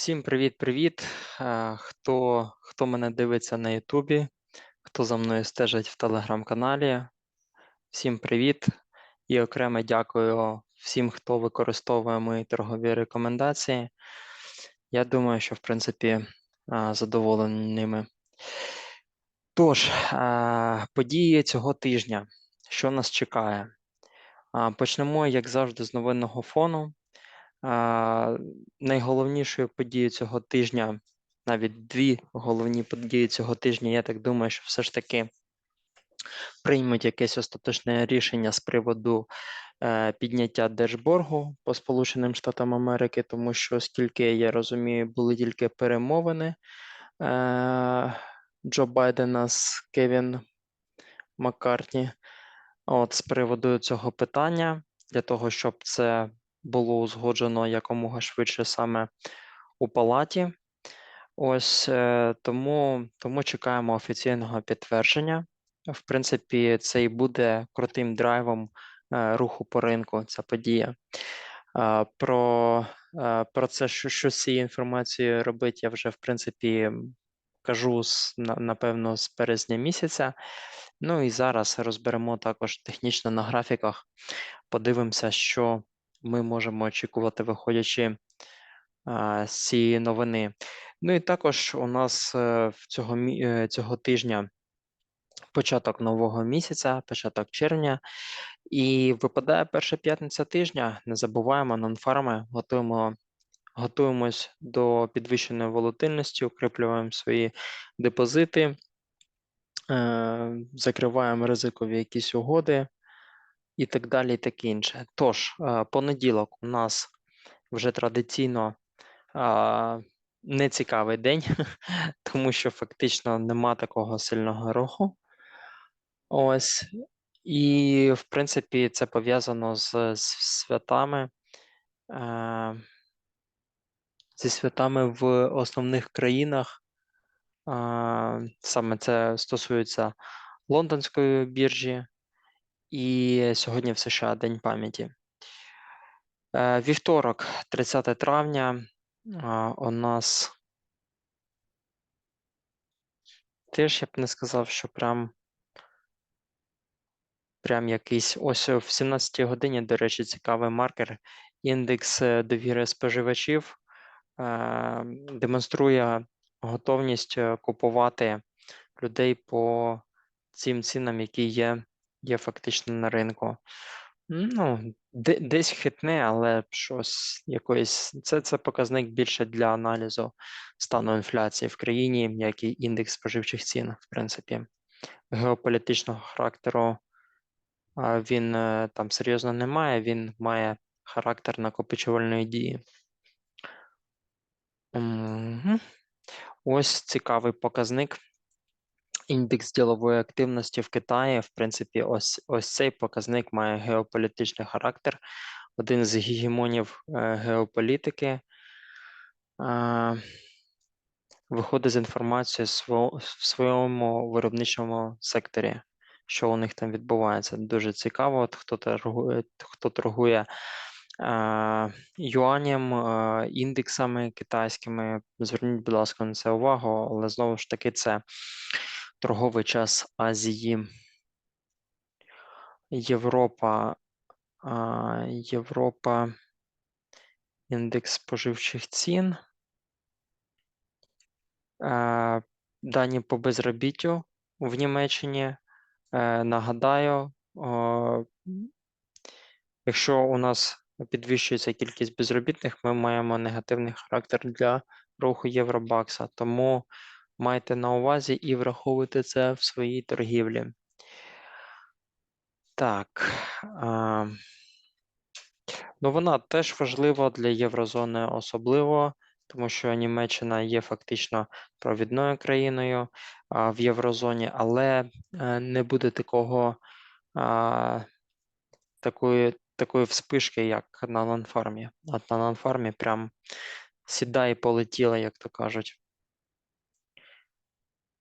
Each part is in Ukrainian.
Всім привіт-привіт. Е, Хто, хто мене дивиться на Ютубі, хто за мною стежить в телеграм-каналі. Всім привіт і окремо дякую всім, хто використовує мої торгові рекомендації. Я думаю, що в принципі е, задоволений ними. Тож, е, події цього тижня. Що нас чекає? Почнемо, як завжди, з новинного фону. Найголовнішою подією цього тижня, навіть дві головні події цього тижня, я так думаю, що все ж таки приймуть якесь остаточне рішення з приводу е, підняття держборгу по Сполученим Штатам Америки, тому що, оскільки я розумію, були тільки перемовини е, Джо Байдена з Кевін Маккартні. От з приводу цього питання, для того, щоб це було узгоджено якомога швидше саме у палаті. Ось е, тому, тому чекаємо офіційного підтвердження. В принципі, це і буде крутим драйвом е, руху по ринку. Ця подія. Е, Про, про це, що, що з цією інформацією робити, я вже в принципі кажу напевно з березня місяця. Ну і зараз розберемо також технічно на графіках. Подивимося, що ми можемо очікувати, виходячи з цієї новини. Ну і також у нас е, цього, е, цього тижня початок нового місяця, початок червня, і випадає перша п'ятниця тижня. Не забуваємо нонфарми, готуємо. Готуємось до підвищеної волатильності, укріплюємо свої депозити, е, закриваємо ризикові якісь угоди і так далі, і таке інше. Тож, е, понеділок у нас вже традиційно е, нецікавий день, тому що фактично нема такого сильного руху. Ось. І, в принципі, це пов'язано з, з святами. Е, зі святами в основних країнах. А, Саме це стосується лондонської біржі, і сьогодні в США День пам'яті. Е, Вівторок, 30 травня, у нас теж я б не сказав, що прям, прям якийсь ось в 17 годині, до речі, цікавий маркер. Індекс е, довіри споживачів е, демонструє готовність купувати людей по цим цінам, які є, є фактично на ринку. Ну, де, десь хитне, але щось якоїсь. Це, це показник більше для аналізу стану інфляції в країні, як і індекс споживчих цін, в принципі. Геополітичного характеру він е, там серйозно не має, він має характер накопичувальної дії. Мгм. Ось цікавий показник. Індекс ділової активності в Китаї, в принципі, ось ось цей показник має геополітичний характер. Один з гегемонів е, геополітики е, виходить з інформацією в своєму виробничому секторі, що у них там відбувається. Дуже цікаво, от хто торгує, хто торгує е, юанем, е, індексами китайськими. Зверніть, будь ласка, на це увагу, але знову ж таки, це торговий час Азії. Європа, Європа, індекс споживчих цін. Е, Дані по безробіттю в Німеччині. Е, Нагадаю, якщо у нас підвищується кількість безробітних, ми маємо негативний характер для руху Євробакса. Тому майте на увазі і враховуйте це в своїй торгівлі. Так. Ну, вона теж важлива для Єврозони особливо, тому що Німеччина є фактично провідною країною в Єврозоні, але е, не буде такого такої, такої вспишки, як на ланфармі. От на ланфармі прям сідає і полетіла, як то кажуть.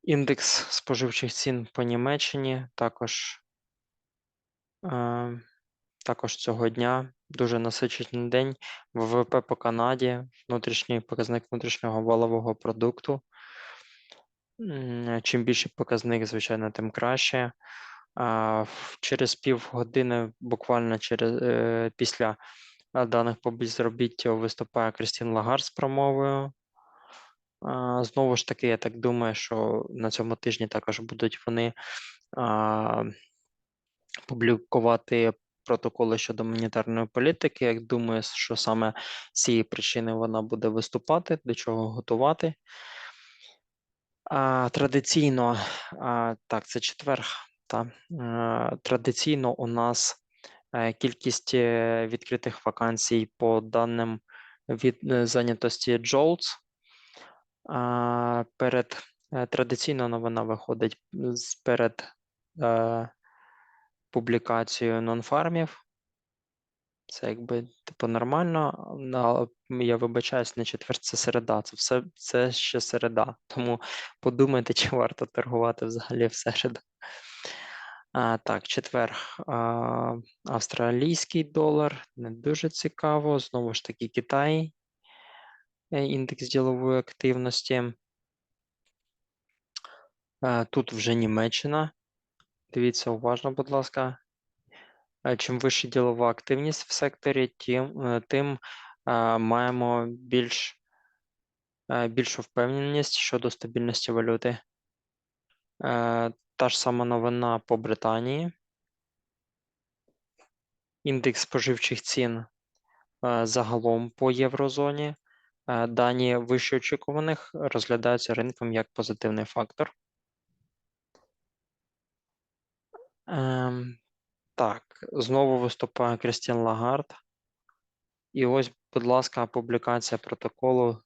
Індекс споживчих цін по Німеччині також, е, також цього дня дуже насичений день. ВВП по Канаді, внутрішній показник внутрішнього валового продукту. Чим більший показник, звичайно, тим краще. В- Через півгодини, буквально через, е, після е, даних по безробіттю виступає Крістін Лагар з промовою. Знову ж таки, я так думаю, що на цьому тижні також будуть вони публікувати протоколи щодо монетарної політики. Я думаю, що саме з цієї причини вона буде виступати, до чого готувати. Традиційно, так, це четвер. Та, е, традиційно у нас е, кількість е, відкритих вакансій по даним від зайнятості JOLTS. Перед е, традиційно вона виходить перед е, публікацією нонфармів. Це якби типу нормально. на- Я вибачаюсь, не четвер, це середа. Це все це ще середа. Тому подумайте, чи варто торгувати взагалі в середу. А, так, четвер. А, австралійський долар. Не дуже цікаво. Знову ж таки, Китай. Індекс ділової активності. Тут вже Німеччина. Дивіться уважно, будь ласка. Чим вища ділова активність в секторі, тим, е, тим маємо більш, більшу впевненість щодо стабільності валюти. Та ж сама новина по Британії. Індекс споживчих цін загалом по єврозоні. Е, Дані вище очікуваних розглядаються ринком як позитивний фактор. Ем, Так, знову виступає Крістін Лагард. І ось, будь ласка, публікація протоколу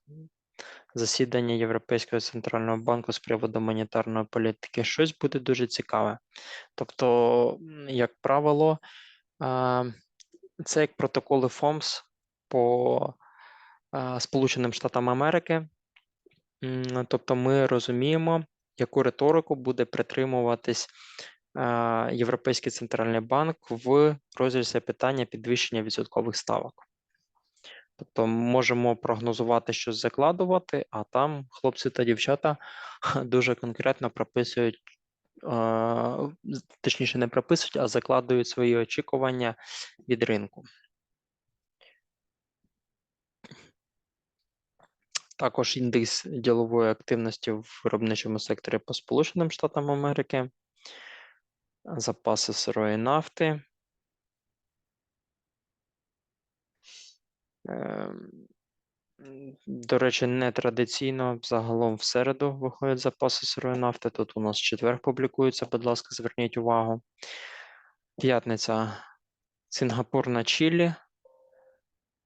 засідання Європейського центрального банку з приводу монетарної політики. Щось буде дуже цікаве. Тобто, як правило, це як протоколи ФОМС по Сполученим Штатам Америки. Тобто, ми розуміємо, яку риторику буде притримуватись Європейський центральний банк в розрізі питання підвищення відсоткових ставок. Тобто можемо прогнозувати щось закладувати, а там хлопці та дівчата дуже конкретно прописують, точніше, не прописують, а закладують свої очікування від ринку. Також індекс ділової активності в виробничому секторі по Сполученим Штатам Америки, запаси сирої нафти. Ем, До речі, не традиційно загалом в середу виходять запаси сирої нафти. Тут у нас четвер публікується, будь ласка, зверніть увагу. П'ятниця Сингапур на Чилі.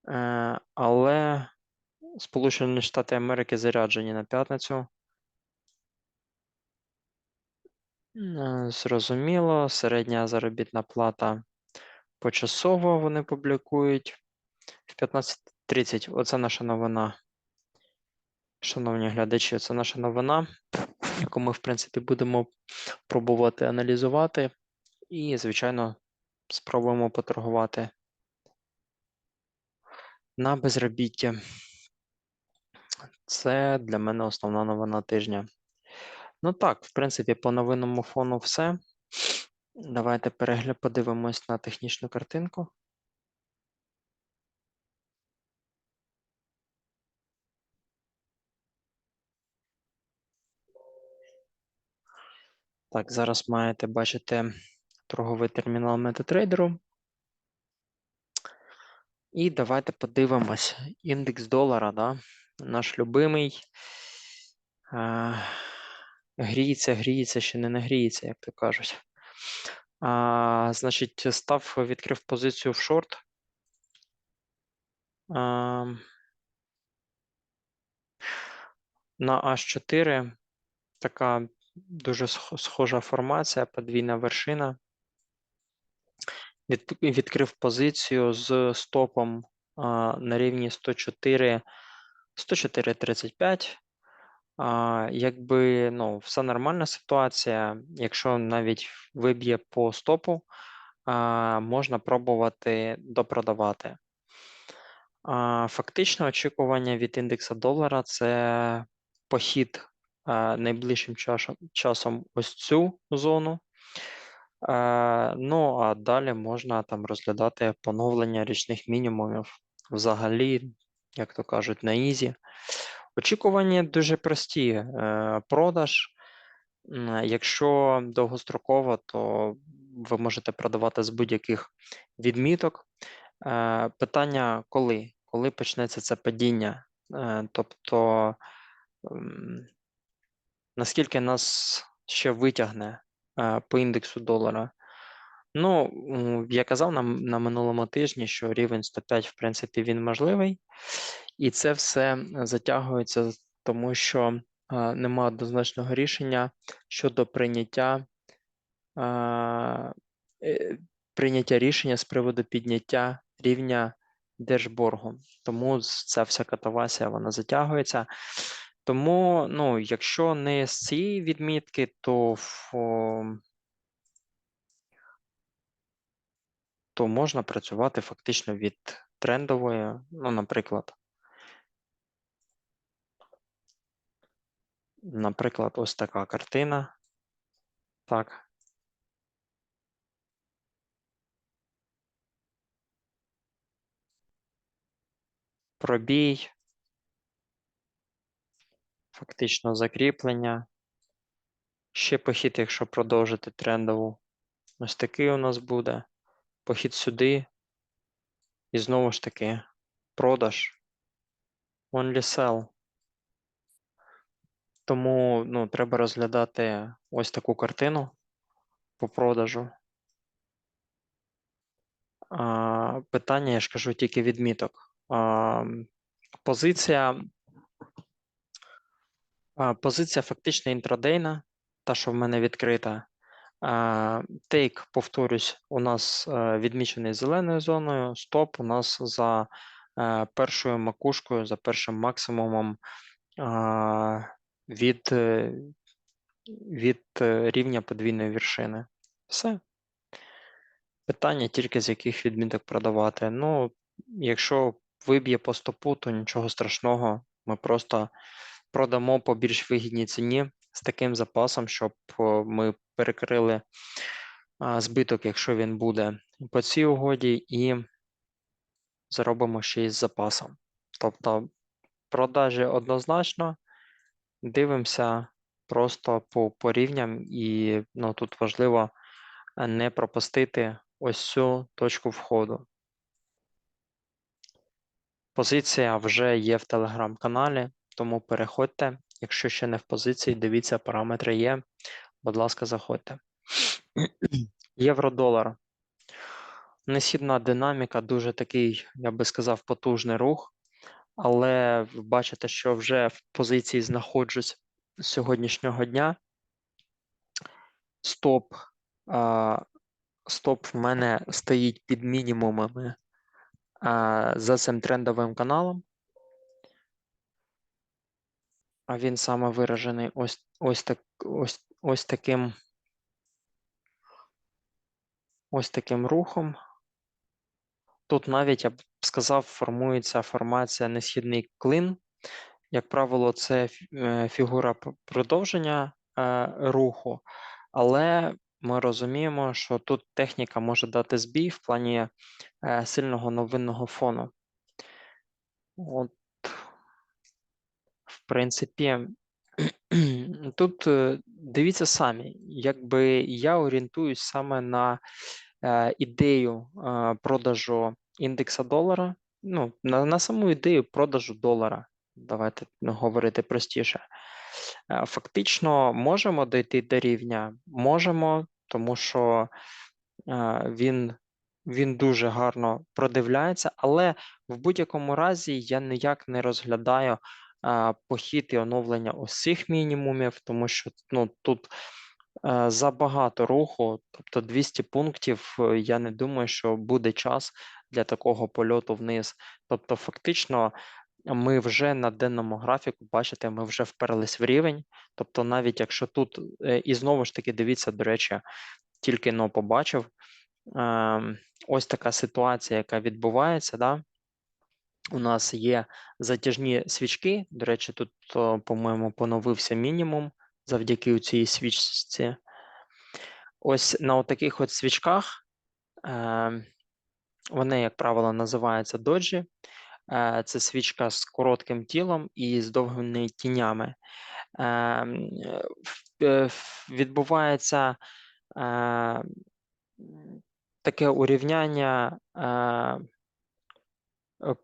Е, Але Сполучені Штати Америки заряджені на п'ятницю. Е, Зрозуміло, середня заробітна плата почасово вони публікують в 15.30. Оце наша новина. Шановні глядачі, це наша новина, яку ми, в принципі, будемо пробувати аналізувати і, звичайно, спробуємо поторгувати на безробіття. Це для мене основна новина тижня. Ну так, в принципі, по новинному фону все. Давайте перегля... подивимось на технічну картинку. Так, зараз маєте бачити торговий термінал MetaTrader. І давайте подивимось. Індекс долара, да? Наш любимий. А, гріється, гріється, ще не нагріється, як то кажуть. А, значить, став відкрив позицію в шорт. А, на H4 така дуже схожа формація, подвійна вершина. Від, відкрив позицію з стопом а, на рівні 104 104.35. Якби ну, все нормальна ситуація. Якщо навіть виб'є по стопу, можна пробувати допродавати. Фактично, очікування від індекса долара це похід найближчим часом ось цю зону. Ну, а далі можна там розглядати поновлення річних мінімумів взагалі, як то кажуть, на ізі. Очікування дуже прості. Е, Продаж. Якщо довгостроково, то ви можете продавати з будь-яких відміток. Е, Питання коли? Коли почнеться це падіння? Е, Тобто, наскільки нас ще витягне по індексу долара? Ну, я казав на, на минулому тижні, що рівень 105, в принципі, він можливий, і це все затягується, тому що е, нема однозначного рішення щодо прийняття, е, прийняття рішення з приводу підняття рівня держборгу. Тому ця вся катавасія вона затягується. Тому, ну, якщо не з цієї відмітки, то в, о, то можна працювати фактично від трендової, ну, наприклад, наприклад, ось така картина. Так. Пробій, фактично закріплення. Ще похід, якщо продовжити трендову. Ось такий у нас буде. Похід сюди. І знову ж таки, продаж. Only sell. Тому ну, треба розглядати ось таку картину по продажу. А, питання, я ж кажу, тільки відміток. А, позиція, позиція фактично інтрадейна, та, що в мене відкрита. Тейк, повторюсь, у нас е, відмічений зеленою зоною. Стоп у нас за е, першою макушкою, за першим максимумом від, е, від рівня подвійної вершини. Все. Питання тільки з яких відміток продавати. Ну, якщо виб'є по стопу, то нічого страшного. Ми просто продамо по більш вигідній ціні з таким запасом, щоб ми перекрили збиток, якщо він буде по цій угоді, і заробимо ще й з запасом. Тобто, продажі однозначно дивимося просто по, по рівням, і ну, тут важливо не пропустити ось цю точку входу. Позиція вже є в телеграм-каналі, тому переходьте. Якщо ще не в позиції, дивіться, параметри є. Будь ласка, заходьте. Євро-долар. Несхідна динаміка, дуже такий, я би сказав, потужний рух. Але бачите, що вже в позиції знаходжусь сьогоднішнього дня. Стоп, стоп в мене стоїть під мінімумами за цим трендовим каналом. А він саме виражений ось, ось, так, ось, ось таким ось таким рухом. Тут навіть я б сказав, формується формація несхідний клин. Як правило, це е, фігура продовження е, руху, але ми розуміємо, що тут техніка може дати збій в плані е, сильного новинного фону. От, принципі, тут е, дивіться самі, якби я орієнтуюсь саме на е, ідею е, продажу індекса долара, ну, на, на саму ідею продажу долара. Давайте говорити простіше. Фактично можемо дойти до рівня, можемо, тому що він, він дуже гарно продивляється, але в будь-якому разі я ніяк не розглядаю похід і оновлення цих мінімумів, тому що ну, тут е, забагато руху, тобто 200 пунктів. е, Я не думаю, що буде час для такого польоту вниз. Тобто, фактично, ми вже на денному графіку, бачите, ми вже вперлись в рівень. Тобто, навіть якщо тут, е, і знову ж таки, дивіться, до речі, тільки но побачив, ем, ось така ситуація, яка відбувається. Да? У нас є затяжні свічки. До речі, тут, по-моєму, поновився мінімум завдяки цій свічці. Ось на таких от свічках е, вони, як правило, називаються доджі. Е, це свічка з коротким тілом і з довгими тінями. Е, е, відбувається е, таке урівняння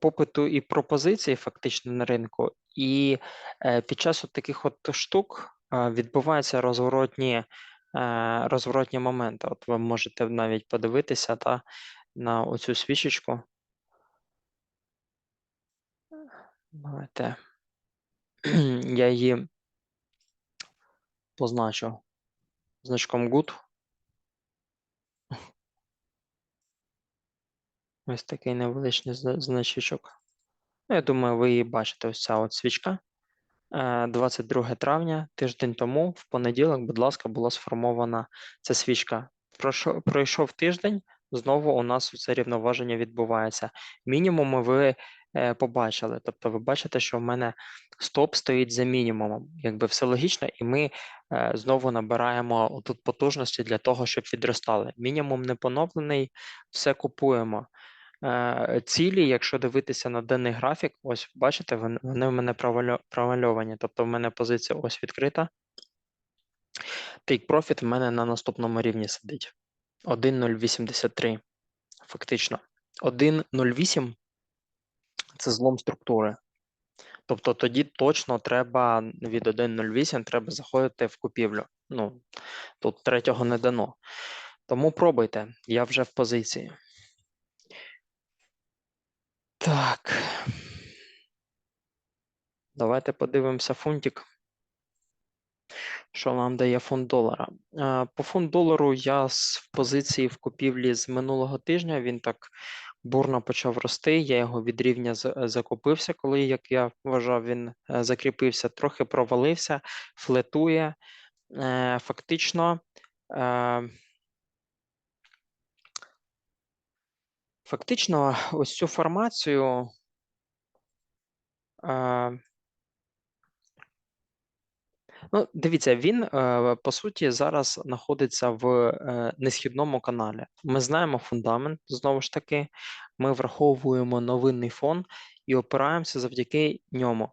попиту і пропозиції фактично на ринку, і е, під час от таких от штук е, відбуваються розворотні е, розворотні моменти. От ви можете навіть подивитися та, на оцю свічечку. Давайте я її позначу значком good. Ось такий невеличкий значечок. Ну, я думаю, ви її бачите, ось ця от свічка. 22 е, травня, тиждень тому, в понеділок, будь ласка, була сформована ця свічка. Пройшов, тиждень, знову у нас це рівноваження відбувається. Мінімуми ви е, побачили. Тобто, ви бачите, що в мене стоп стоїть за мінімумом. Якби все логічно, і ми е, знову набираємо тут потужності для того, щоб відростали. Мінімум не поновлений, все купуємо. Е, цілі, якщо дивитися на денний графік, ось бачите, вони, вони в мене провальовані. Тобто в мене позиція ось відкрита. Take Profit в мене на наступному рівні сидить. 1,083. Фактично. 1,08 це злом структури. Тобто тоді точно треба від 1,08 треба заходити в купівлю. Ну, тут третього не дано. Тому пробуйте, я вже в позиції. Так. Давайте подивимося фунтик. Що нам дає фунт долара? По фунт долару я в позиції в купівлі з минулого тижня. Він так бурно почав рости. Я його від рівня закупився, коли, як я вважав, він е, закріпився, трохи провалився, флетує. Е, фактично. Фактично, ось цю формацію е, ну, дивіться, він е, по суті зараз знаходиться в е, несхідному каналі. Ми знаємо фундамент знову ж таки, ми враховуємо новинний фон і опираємося завдяки ньому.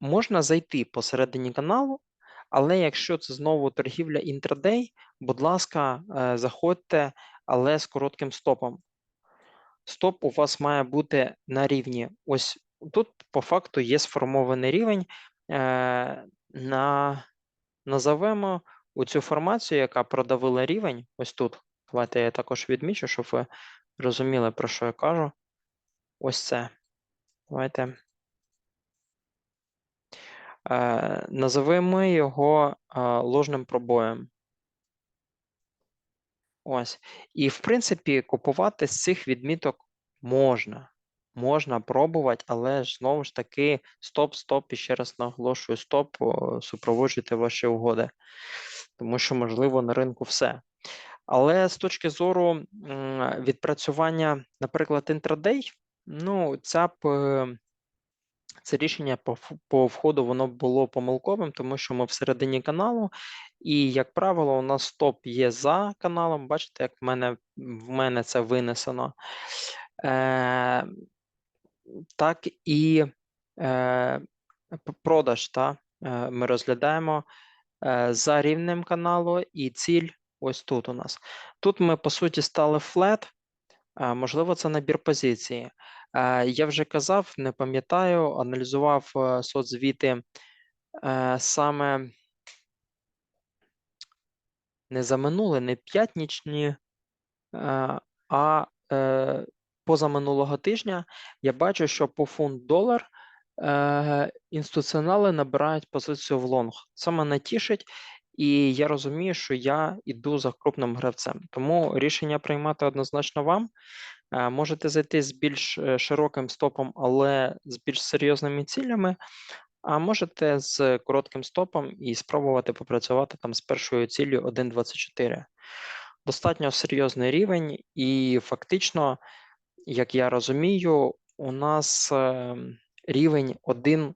Можна зайти посередині каналу, але якщо це знову торгівля інтрадей, будь ласка, заходьте, але з коротким стопом стоп у вас має бути на рівні. Ось тут, по факту, є сформований рівень. Е, на, Назовемо цю формацію, яка продавила рівень. Ось тут. Давайте я також відмічу, щоб ви розуміли, про що я кажу. Ось це. Давайте. Е, Називаємо його е, ложним пробоєм. Ось. І, в принципі, купувати з цих відміток можна. Можна пробувати, але ж знову ж таки, стоп, стоп, і ще раз наголошую, стоп, супроводжуйте ваші угоди. Тому що, можливо, на ринку все. Але з точки зору відпрацювання, наприклад, інтрадей, ну, ця б це рішення по по входу воно було помилковим, тому що ми всередині каналу, і, як правило, у нас стоп є за каналом. Бачите, як в мене в мене це винесено. Е, Так і е, продаж. Та, е, Ми розглядаємо е, за рівнем каналу і ціль ось тут у нас. Тут ми, по суті, стали флет. Можливо, це набір позиції. Я вже казав, не пам'ятаю, аналізував е, соцзвіти е, саме не за минуле, не п'ятнічні, е, а позаминулого тижня я бачу, що по фунт долар інституціонали набирають позицію в лонг. Це мене тішить, і я розумію, що я йду за крупним гравцем. Тому рішення приймати однозначно вам. Е, можете зайти з більш е, широким стопом, але з більш серйозними цілями, а можете з коротким стопом і спробувати попрацювати там з першою ціллю 1.24. достатньо серйозний рівень, і фактично, як я розумію, у нас е, рівень 1,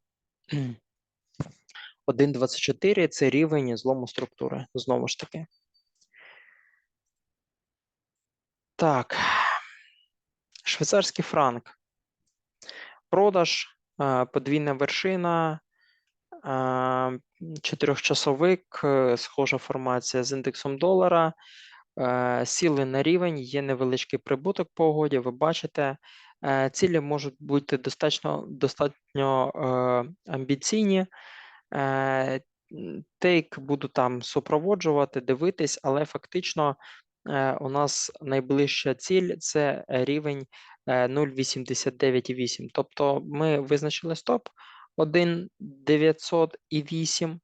1.24 це рівень злому структури, знову ж таки. Так, швейцарський франк. Продаж, е, подвійна вершина, е, чотирьохчасовик, е, схожа формація з індексом долара. Сіли на рівень, є невеличкий прибуток по угоді, ви бачите. Цілі можуть бути достатньо, достатньо е, амбіційні. Е, Тейк буду там супроводжувати, дивитись, але фактично е, у нас найближча ціль це рівень е, 0,89,8. Тобто ми визначили стоп 1,908.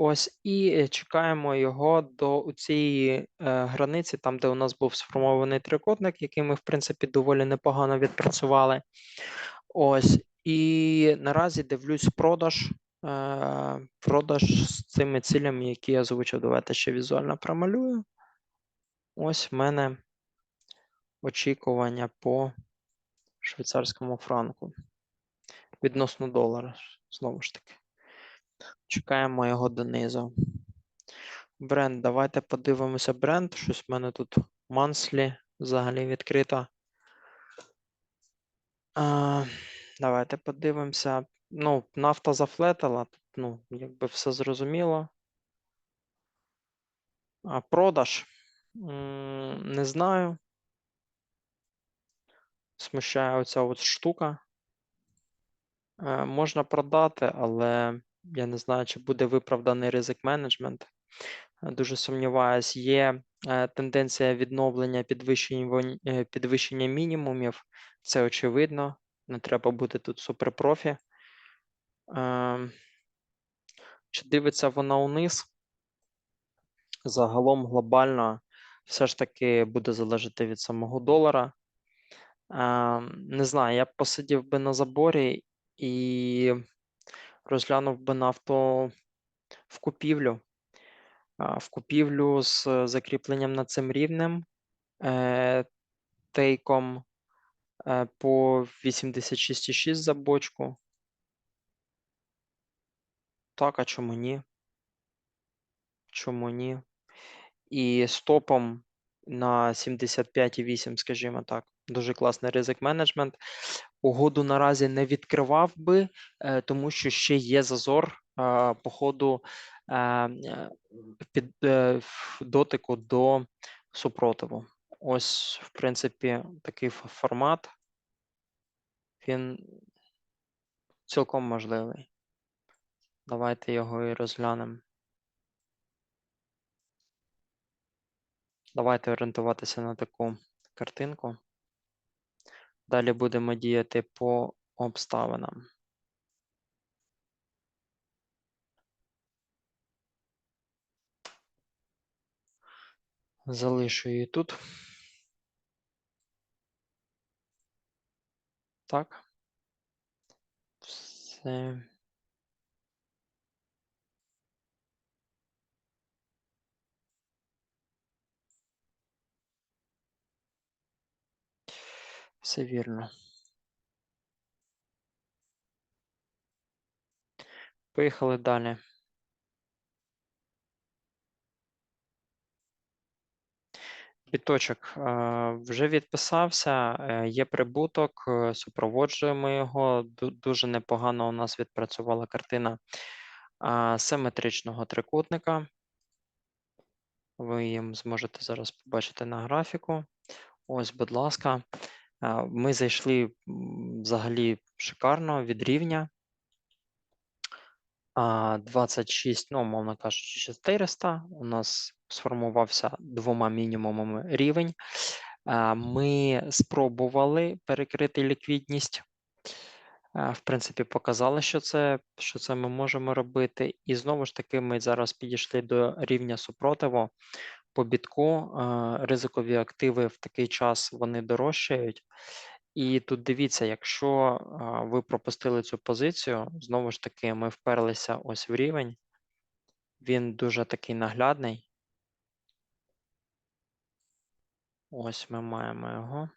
Ось, і е, чекаємо його до цієї е, границі, там, де у нас був сформований трикутник, який ми, в принципі, доволі непогано відпрацювали. Ось, і наразі дивлюсь продаж. Е, продаж з цими цілями, які я озвучив. Давайте ще візуально промалюю. Ось в мене очікування по швейцарському франку відносно долара, знову ж таки. Чекаємо його донизу. Бренд, давайте подивимося бренд. Щось в мене тут манслі взагалі відкрито. А, давайте подивимося. Ну, нафта зафлетила, ну, якби все зрозуміло. А продаж? Не знаю. Смущає оця от штука. Е, Можна продати, але я не знаю, чи буде виправданий ризик менеджмент. Е, Дуже сумніваюсь, є е, тенденція відновлення підвищення мінімумів. Це очевидно. Не треба бути тут суперпрофі. Е, Чи дивиться вона униз? Загалом глобально все ж таки буде залежати від самого долара. Е, Не знаю, я б посидів би на заборі і розглянув би нафту в купівлю. В купівлю з закріпленням над цим рівнем, е, тейком е, по 86,6 за бочку. Так, а чому ні? Чому ні? І стопом на 75,8, скажімо так. Дуже класний ризик менеджмент. Угоду наразі не відкривав би, е, тому що ще є зазор е, по ходу е, під дотику до супротиву. Ось, в принципі, такий формат. Він цілком можливий. Давайте його і розглянемо. Давайте орієнтуватися на таку картинку. Далі будемо діяти по обставинам. Залишу її тут. Так. Все. Все вірно. Поїхали далі. Біточок вже відписався, е, є прибуток, е, супроводжуємо його. Дуже непогано у нас відпрацювала картина симетричного трикутника. Ви їм зможете зараз побачити на графіку. Ось, будь ласка, ми зайшли взагалі шикарно від рівня. 26, ну, умовно кажучи, 400. У нас сформувався двома мінімумами рівень. Ми спробували перекрити ліквідність. В принципі, показали, що це, що це ми можемо робити. І знову ж таки, ми зараз підійшли до рівня супротиву. По бітку ризикові активи в такий час вони дорожчають. І тут дивіться, якщо ви пропустили цю позицію, знову ж таки, ми вперлися ось в рівень. Він дуже такий наглядний. Ось ми маємо його.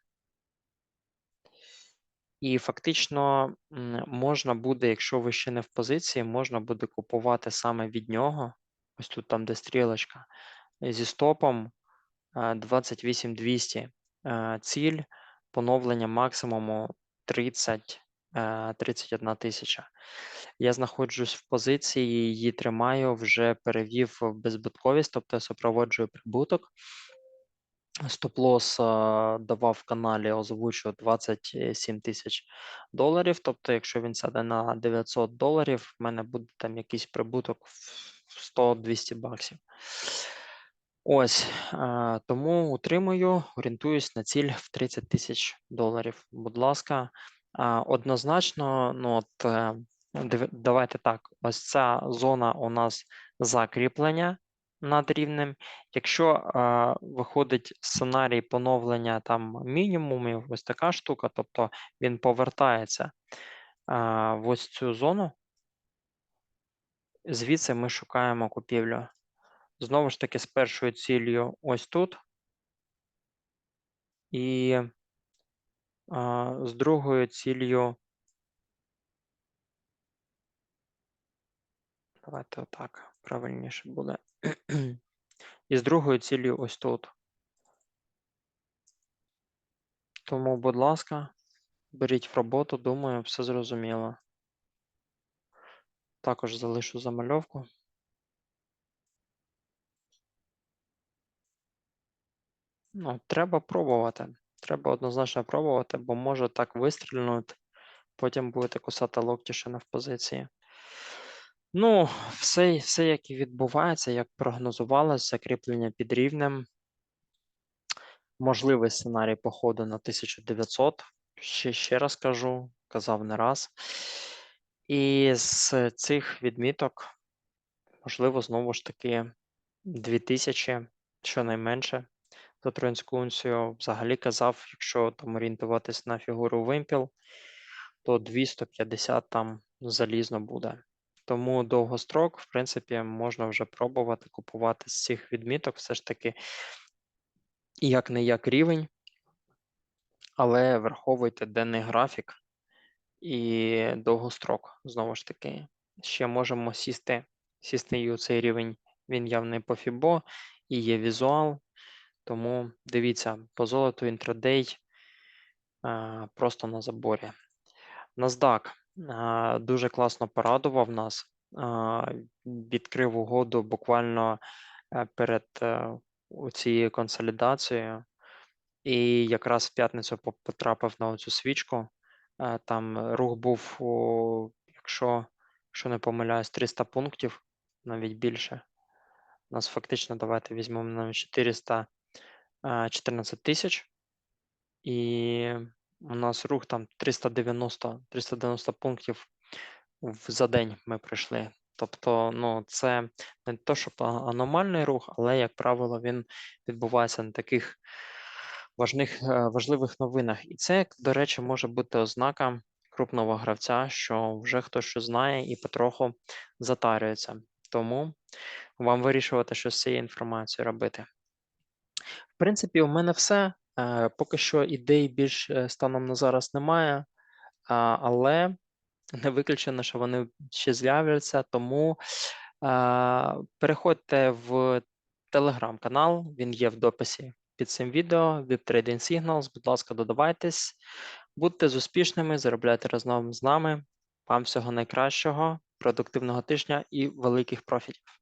І фактично можна буде, якщо ви ще не в позиції, можна буде купувати саме від нього. Ось тут там, де стрілочка, зі стопом е, 28200. Е, Ціль поновлення максимуму 30, е, 31 тисяча. Я знаходжусь в позиції, її тримаю, вже перевів в беззбитковість, тобто я супроводжую прибуток. Стоп-лосс давав в каналі, озвучив 27 тисяч доларів. Тобто, якщо він сяде на 900 доларів, в мене буде там якийсь прибуток в 100-200 баксів. Ось тому утримую, орієнтуюсь на ціль в 30 тисяч доларів. Будь ласка, однозначно, ну от е, давайте так. Ось ця зона у нас закріплення над рівнем. Якщо виходить сценарій поновлення там мінімумів, ось така штука, тобто він повертається в ось цю зону, звідси ми шукаємо купівлю. Знову ж таки, з першою ціллю ось тут. І а, з другою ціллю. Давайте отак правильніше буде. І з другою ціллю ось тут. Тому, будь ласка, беріть в роботу, думаю, все зрозуміло. Також залишу замальовку. Ну, треба пробувати. Треба однозначно пробувати, бо може так вистрільнути, потім будете кусати локті ще не в позиції. Ну, все, все як і відбувається, як прогнозувалось, закріплення під рівнем. Можливий сценарій походу на 1900. Ще, ще раз кажу, казав не раз. І з цих відміток, можливо, знову ж таки 2000, щонайменше. За троянську унцію взагалі казав, якщо там орієнтуватись на фігуру вимпіл, то 250 там залізно буде. Тому довгострок, в принципі, можна вже пробувати купувати з цих відміток, все ж таки, як не як рівень, але враховуйте денний графік і довгострок. Знову ж таки, ще можемо сісти, сісти і у цей рівень. Він явний по FIBO і є візуал. Тому дивіться, по золоту інтрадей просто на заборі. NASDAQ дуже класно порадував нас. Відкрив угоду буквально е, перед е, цією консолідацією. І якраз в п'ятницю потрапив на цю свічку. Е, Там рух був, якщо, якщо не помиляюсь, 300 пунктів, навіть більше. У нас фактично, давайте візьмемо на 400 е, 14 тисяч. І у нас рух там 390, 390 пунктів за день ми пройшли. Тобто, ну, це не то, щоб аномальний рух, але, як правило, він відбувається на таких важних, е, важливих новинах. І це, до речі, може бути ознака крупного гравця, що вже хтось що знає і потроху затарюється. Тому вам вирішувати, що з цією інформацією робити. В принципі, у мене все. Е, Поки що ідей більш е, станом на зараз немає, але не виключено, що вони ще з'являться. Тому е, переходьте в телеграм-канал, він є в дописі під цим відео. VIP Trading Signals, будь ласка, додавайтесь, будьте з успішними, заробляйте разом з нами. Вам всього найкращого, продуктивного тижня і великих профітів.